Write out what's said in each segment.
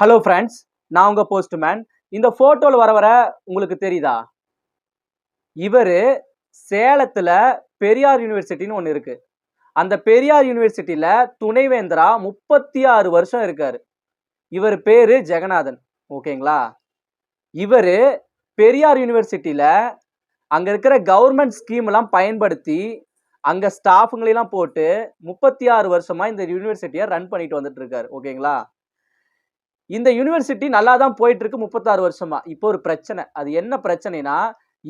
Hello friends நான் உங்க postman இந்த போட்டோல வர வர உங்களுக்கு தெரியுதா? இவர் சேலத்துல பெரியார் யூனிவர்சிட்டின்னு ஒன்று இருக்கு. அந்த பெரியார் யூனிவர்சிட்டியில துணைவேந்தரா முப்பத்தி ஆறு வருஷம் இருக்காரு. இவர் பேரு ஜெகநாதன். ஓகேங்களா? இவர் பெரியார் யூனிவர்சிட்டியில அங்க இருக்கிற கவர்மெண்ட் ஸ்கீம் எல்லாம் பயன்படுத்தி அங்க ஸ்டாஃபுங்களெல்லாம் போட்டு முப்பத்தி ஆறு வருஷமா இந்த யூனிவர்சிட்டியை ரன் பண்ணிட்டு வந்துட்டு இருக்காரு. ஓகேங்களா? இந்த யூனிவர்சிட்டி நல்லா தான் போயிட்டு இருக்கு முப்பத்தாறு வருஷமா. இப்போ ஒரு பிரச்சனை. அது என்ன பிரச்சனைனா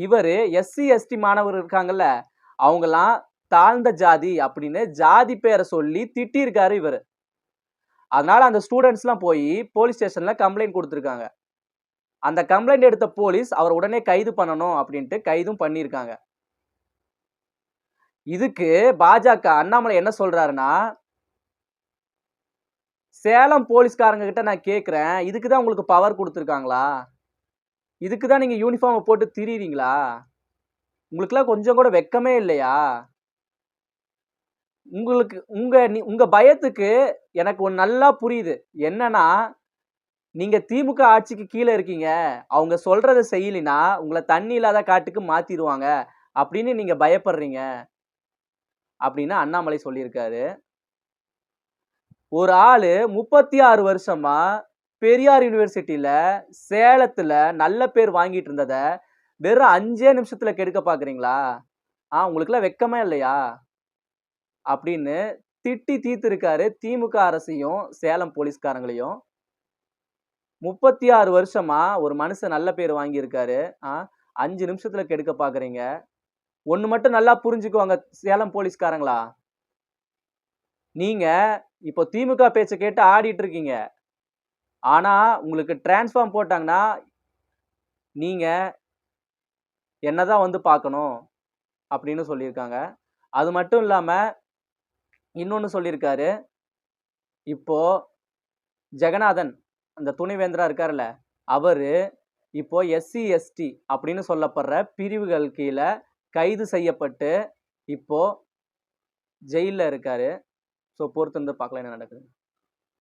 இவர் எஸ்சி எஸ்டி மாணவர் இருக்காங்கல்ல அவங்கெல்லாம் தாழ்ந்த ஜாதி அப்படின்னு ஜாதி பேரை சொல்லி திட்டியிருக்காரு இவர். அதனால அந்த ஸ்டூடெண்ட்ஸ்லாம் போய் போலீஸ் ஸ்டேஷன்ல கம்ப்ளைண்ட் கொடுத்துருக்காங்க. அந்த கம்ப்ளைண்ட் எடுத்த போலீஸ் அவர் உடனே கைது பண்ணணும் அப்படின்ட்டு கைதும் பண்ணியிருக்காங்க. இதுக்கு பாஜக அண்ணாமலை என்ன சொல்றாருன்னா சேலம் போலீஸ்காரங்க கிட்ட நான் கேட்குறேன் இதுக்கு தான் உங்களுக்கு பவர் கொடுத்துருக்காங்களா? இதுக்கு தான் நீங்கள் யூனிஃபார்மை போட்டு திரியிறீங்களா? உங்களுக்குலாம் கொஞ்சம் கூட வெக்கமே இல்லையா? உங்களுக்கு உங்கள் நீ- உங்கள் பயத்துக்கு எனக்கு ஒன்று நல்லா புரியுது. என்னன்னா நீங்கள் திமுக ஆட்சிக்கு கீழே இருக்கீங்க. அவங்க சொல்கிறத செய்யலினா உங்களை தண்ணி இல்லாத காட்டுக்கு மாற்றிடுவாங்க அப்படின்னு நீங்கள் பயப்படுறீங்க. அப்படின்னு அண்ணாமலை சொல்லியிருக்காரு. ஒரு ஆளு முப்பத்தி ஆறு வருஷமா பெரியார் யூனிவர்சிட்டியில சேலத்துல நல்ல பேர் வாங்கிட்டு இருந்தத வெறும் அஞ்சே நிமிஷத்துல கெடுக்க பாக்குறீங்களா? ஆ உங்களுக்குலாம் வெக்கமே இல்லையா? அப்படின்னு திட்டி தீர்த்திருக்காரு திமுக அரசையும் சேலம் போலீஸ்காரங்களையும். முப்பத்தி ஆறு வருஷமா ஒரு மனுஷன் நல்ல பேர் வாங்கியிருக்காரு. ஆ அஞ்சு நிமிஷத்துல கெடுக்க பாக்குறீங்க. ஒன்று மட்டும் நல்லா புரிஞ்சுக்குவாங்க சேலம் போலீஸ்காரங்களா? நீங்கள் இப்போ திமுக பேச்சை கேட்டு ஆடிட்டு இருக்கீங்க. ஆனால் உங்களுக்கு டிரான்ஸ்ஃபார்ம் போட்டாங்கன்னா நீங்கள் என்னதான் வந்து பார்க்கணும் அப்படின்னு சொல்லியிருக்காங்க. அது மட்டும் இல்லாமல் இன்னொன்று சொல்லியிருக்காரு. இப்போ ஜெகநாதன் அந்த துணைவேந்தரா இருக்கார்ல அவர் இப்போ எஸ்சி எஸ்டி அப்படின்னு சொல்லப்படுற பிரிவுகள் கீழே கைது செய்யப்பட்டு இப்போ ஜெயிலில் இருக்காரு. ஸோ பொறுத்து வந்து பார்க்கலாம் என்ன நடக்குது